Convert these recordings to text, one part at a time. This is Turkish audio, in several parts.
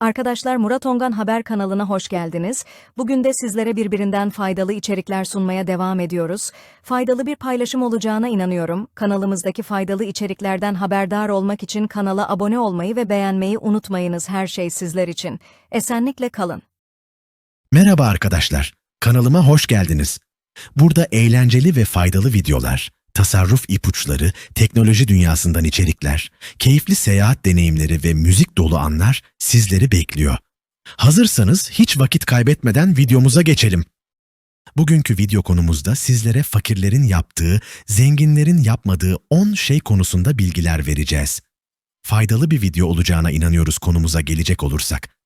Arkadaşlar Murat Ongan Haber kanalına hoş geldiniz. Bugün de sizlere birbirinden faydalı içerikler sunmaya devam ediyoruz. Faydalı bir paylaşım olacağına inanıyorum. Kanalımızdaki faydalı içeriklerden haberdar olmak için kanala abone olmayı ve beğenmeyi unutmayınız her şey sizler için. Esenlikle kalın. Merhaba arkadaşlar, kanalıma hoş geldiniz. Burada eğlenceli ve faydalı videolar, tasarruf ipuçları, teknoloji dünyasından içerikler, keyifli seyahat deneyimleri ve müzik dolu anlar sizleri bekliyor. Hazırsanız hiç vakit kaybetmeden videomuza geçelim. Bugünkü video konumuzda sizlere fakirlerin yaptığı, zenginlerin yapmadığı 10 şey konusunda bilgiler vereceğiz. Faydalı bir video olacağına inanıyoruz konumuza gelecek olursak.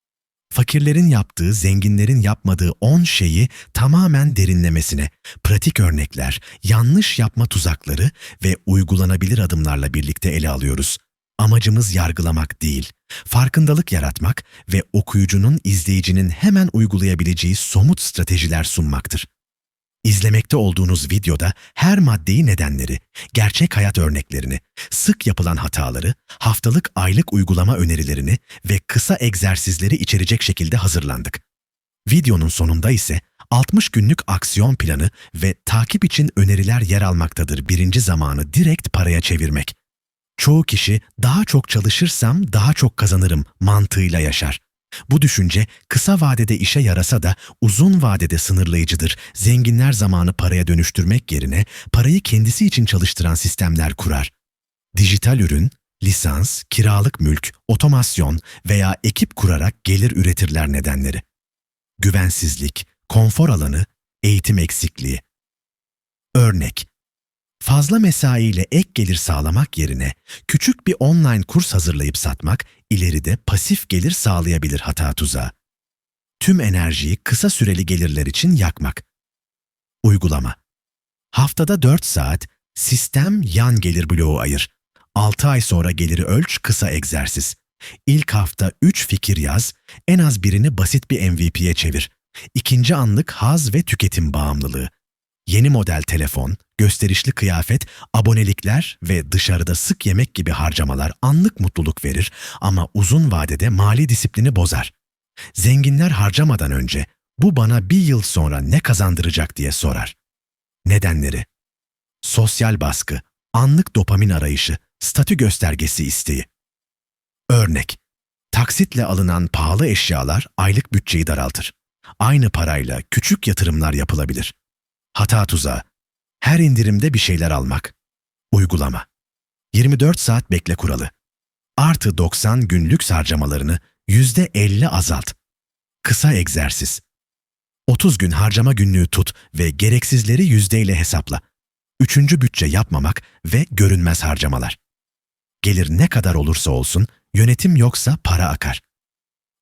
Fakirlerin yaptığı, zenginlerin yapmadığı 10 şeyi tamamen derinlemesine, pratik örnekler, yanlış yapma tuzakları ve uygulanabilir adımlarla birlikte ele alıyoruz. Amacımız yargılamak değil, farkındalık yaratmak ve okuyucunun, izleyicinin hemen uygulayabileceği somut stratejiler sunmaktır. İzlemekte olduğunuz videoda her maddeyi nedenleri, gerçek hayat örneklerini, sık yapılan hataları, haftalık aylık uygulama önerilerini ve kısa egzersizleri içerecek şekilde hazırlandık. Videonun sonunda ise 60 günlük aksiyon planı ve takip için öneriler yer almaktadır birinci zamanı direkt paraya çevirmek. Çoğu kişi daha çok çalışırsam daha çok kazanırım mantığıyla yaşar. Bu düşünce kısa vadede işe yarasa da uzun vadede sınırlayıcıdır. Zenginler zamanı paraya dönüştürmek yerine parayı kendisi için çalıştıran sistemler kurar. Dijital ürün, lisans, kiralık mülk, otomasyon veya ekip kurarak gelir üretirler nedenleri. Güvensizlik, konfor alanı, eğitim eksikliği. Örnek Fazla mesaiyle ek gelir sağlamak yerine küçük bir online kurs hazırlayıp satmak ileride pasif gelir sağlayabilir hata tuzağı. Tüm enerjiyi kısa süreli gelirler için yakmak. Uygulama. Haftada 4 saat sistem yan gelir bloğu ayır. 6 ay sonra geliri ölç kısa egzersiz. İlk hafta 3 fikir yaz, en az birini basit bir MVP'ye çevir. İkinci anlık haz ve tüketim bağımlılığı. Yeni model telefon, gösterişli kıyafet, abonelikler ve dışarıda sık yemek gibi harcamalar anlık mutluluk verir ama uzun vadede mali disiplini bozar. Zenginler harcamadan önce bu bana bir yıl sonra ne kazandıracak diye sorar. Nedenleri Sosyal baskı, anlık dopamin arayışı, statü göstergesi isteği. Örnek Taksitle alınan pahalı eşyalar aylık bütçeyi daraltır. Aynı parayla küçük yatırımlar yapılabilir. Hata tuzağı. Her indirimde bir şeyler almak. Uygulama. 24 saat bekle kuralı. Artı 90 günlük harcamalarını %50 azalt. Kısa egzersiz. 30 gün harcama günlüğü tut ve gereksizleri yüzdeyle hesapla. Üçüncü bütçe yapmamak ve görünmez harcamalar. Gelir ne kadar olursa olsun, yönetim yoksa para akar.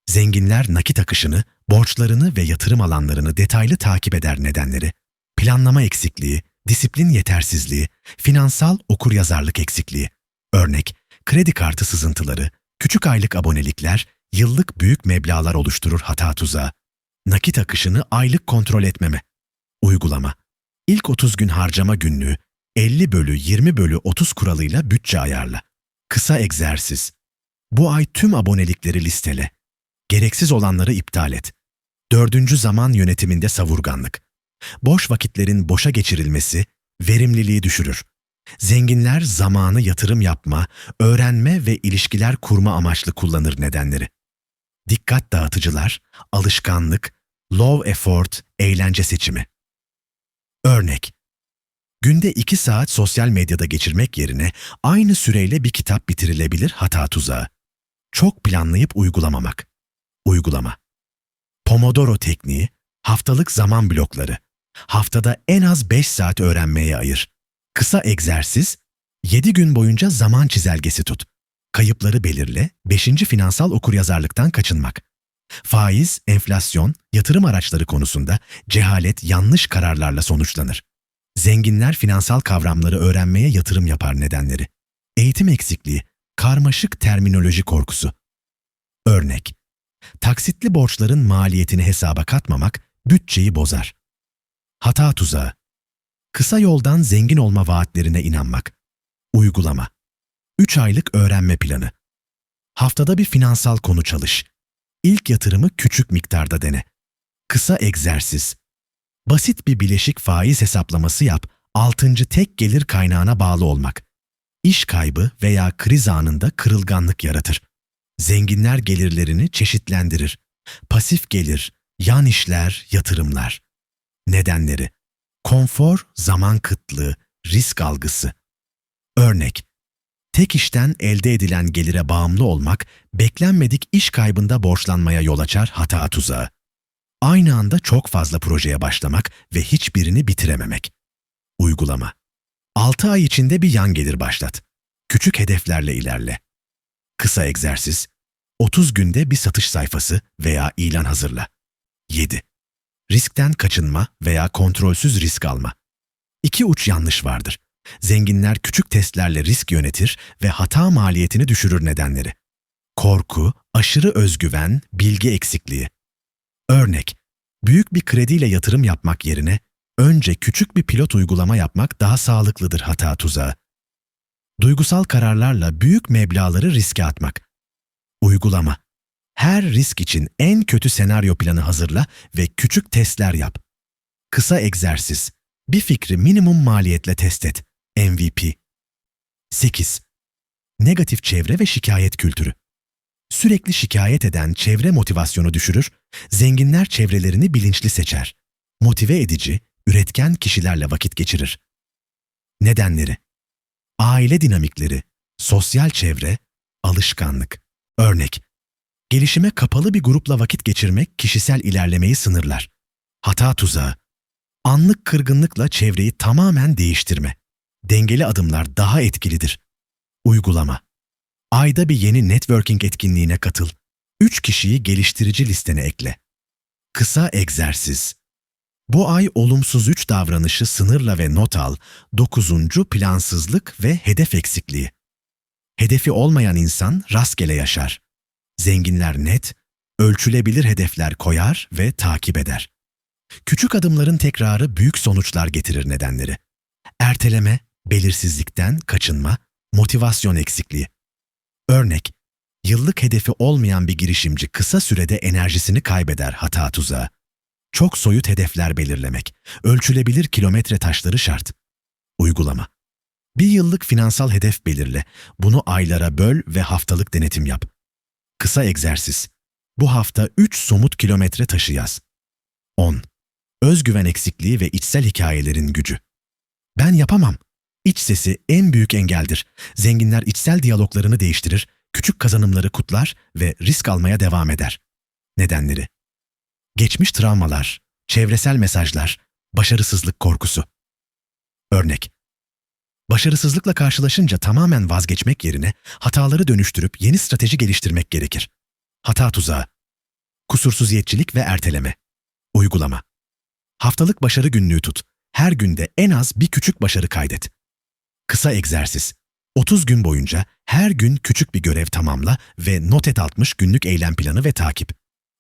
Zenginler nakit akışını, borçlarını ve yatırım alanlarını detaylı takip eder nedenleri planlama eksikliği, disiplin yetersizliği, finansal okuryazarlık eksikliği. Örnek, kredi kartı sızıntıları, küçük aylık abonelikler, yıllık büyük meblağlar oluşturur hata tuzağı. Nakit akışını aylık kontrol etmeme. Uygulama. İlk 30 gün harcama günlüğü, 50 bölü 20 bölü 30 kuralıyla bütçe ayarla. Kısa egzersiz. Bu ay tüm abonelikleri listele. Gereksiz olanları iptal et. Dördüncü zaman yönetiminde savurganlık. Boş vakitlerin boşa geçirilmesi verimliliği düşürür. Zenginler zamanı yatırım yapma, öğrenme ve ilişkiler kurma amaçlı kullanır nedenleri. Dikkat dağıtıcılar, alışkanlık, low effort, eğlence seçimi. Örnek Günde 2 saat sosyal medyada geçirmek yerine aynı süreyle bir kitap bitirilebilir hata tuzağı. Çok planlayıp uygulamamak. Uygulama. Pomodoro tekniği, haftalık zaman blokları. Haftada en az 5 saat öğrenmeye ayır. Kısa egzersiz, 7 gün boyunca zaman çizelgesi tut. Kayıpları belirle, 5. finansal okuryazarlıktan kaçınmak. Faiz, enflasyon, yatırım araçları konusunda cehalet yanlış kararlarla sonuçlanır. Zenginler finansal kavramları öğrenmeye yatırım yapar nedenleri. Eğitim eksikliği, karmaşık terminoloji korkusu. Örnek, taksitli borçların maliyetini hesaba katmamak bütçeyi bozar. Hata tuzağı. Kısa yoldan zengin olma vaatlerine inanmak. Uygulama. 3 aylık öğrenme planı. Haftada bir finansal konu çalış. İlk yatırımı küçük miktarda dene. Kısa egzersiz. Basit bir bileşik faiz hesaplaması yap, altıncı tek gelir kaynağına bağlı olmak. İş kaybı veya kriz anında kırılganlık yaratır. Zenginler gelirlerini çeşitlendirir. Pasif gelir, yan işler, yatırımlar. Nedenleri Konfor, zaman kıtlığı, risk algısı. Örnek Tek işten elde edilen gelire bağımlı olmak, beklenmedik iş kaybında borçlanmaya yol açar hata tuzağı. Aynı anda çok fazla projeye başlamak ve hiçbirini bitirememek. Uygulama 6 ay içinde bir yan gelir başlat. Küçük hedeflerle ilerle. Kısa egzersiz 30 günde bir satış sayfası veya ilan hazırla. 7. Riskten kaçınma veya kontrolsüz risk alma. İki uç yanlış vardır. Zenginler küçük testlerle risk yönetir ve hata maliyetini düşürür nedenleri. Korku, aşırı özgüven, bilgi eksikliği. Örnek, büyük bir krediyle yatırım yapmak yerine önce küçük bir pilot uygulama yapmak daha sağlıklıdır hata tuzağı. Duygusal kararlarla büyük meblağları riske atmak. Uygulama. Her risk için en kötü senaryo planı hazırla ve küçük testler yap. Kısa egzersiz. Bir fikri minimum maliyetle test et. MVP. 8. Negatif çevre ve şikayet kültürü. Sürekli şikayet eden çevre motivasyonu düşürür, zenginler çevrelerini bilinçli seçer. Motive edici, üretken kişilerle vakit geçirir. Nedenleri Aile dinamikleri, sosyal çevre, alışkanlık. Örnek Gelişime kapalı bir grupla vakit geçirmek kişisel ilerlemeyi sınırlar. Hata tuzağı. Anlık kırgınlıkla çevreyi tamamen değiştirme. Dengeli adımlar daha etkilidir. Uygulama. Ayda bir yeni networking etkinliğine katıl. Üç kişiyi geliştirici listene ekle. Kısa egzersiz. Bu ay olumsuz üç davranışı sınırla ve not al. Dokuzuncu plansızlık ve hedef eksikliği. Hedefi olmayan insan rastgele yaşar. Zenginler net, ölçülebilir hedefler koyar ve takip eder. Küçük adımların tekrarı büyük sonuçlar getirir nedenleri. Erteleme, belirsizlikten kaçınma, motivasyon eksikliği. Örnek, yıllık hedefi olmayan bir girişimci kısa sürede enerjisini kaybeder hata tuzağı. Çok soyut hedefler belirlemek, ölçülebilir kilometre taşları şart. Uygulama. Bir yıllık finansal hedef belirle, bunu aylara böl ve haftalık denetim yap. Kısa egzersiz. Bu hafta 3 somut kilometre taşı yaz. 10. Özgüven eksikliği ve içsel hikayelerin gücü. Ben yapamam. İç sesi en büyük engeldir. Zenginler içsel diyaloglarını değiştirir, küçük kazanımları kutlar ve risk almaya devam eder. Nedenleri Geçmiş travmalar, çevresel mesajlar, başarısızlık korkusu. Örnek Başarısızlıkla karşılaşınca tamamen vazgeçmek yerine hataları dönüştürüp yeni strateji geliştirmek gerekir. Hata tuzağı. Kusursuziyetçilik ve erteleme. Uygulama. Haftalık başarı günlüğü tut. Her günde en az bir küçük başarı kaydet. Kısa egzersiz. 30 gün boyunca her gün küçük bir görev tamamla ve not et 60 günlük eylem planı ve takip.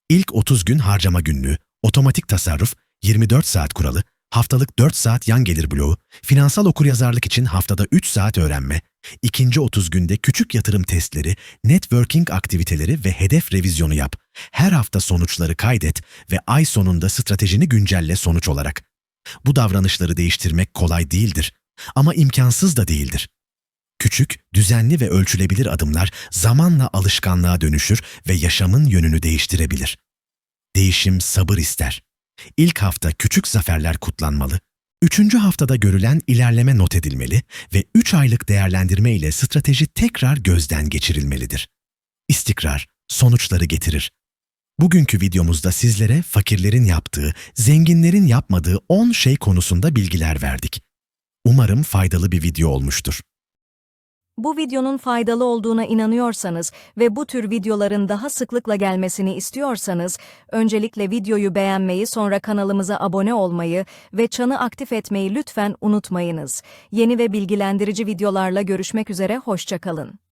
İlk 30 gün harcama günlüğü, otomatik tasarruf, 24 saat kuralı, haftalık 4 saat yan gelir bloğu, finansal okuryazarlık için haftada 3 saat öğrenme, ikinci 30 günde küçük yatırım testleri, networking aktiviteleri ve hedef revizyonu yap. Her hafta sonuçları kaydet ve ay sonunda stratejini güncelle sonuç olarak. Bu davranışları değiştirmek kolay değildir ama imkansız da değildir. Küçük, düzenli ve ölçülebilir adımlar zamanla alışkanlığa dönüşür ve yaşamın yönünü değiştirebilir. Değişim sabır ister. İlk hafta küçük zaferler kutlanmalı, üçüncü haftada görülen ilerleme not edilmeli ve üç aylık değerlendirme ile strateji tekrar gözden geçirilmelidir. İstikrar, sonuçları getirir. Bugünkü videomuzda sizlere fakirlerin yaptığı, zenginlerin yapmadığı 10 şey konusunda bilgiler verdik. Umarım faydalı bir video olmuştur. Bu videonun faydalı olduğuna inanıyorsanız ve bu tür videoların daha sıklıkla gelmesini istiyorsanız, öncelikle videoyu beğenmeyi sonra kanalımıza abone olmayı ve çanı aktif etmeyi lütfen unutmayınız. Yeni ve bilgilendirici videolarla görüşmek üzere, hoşçakalın.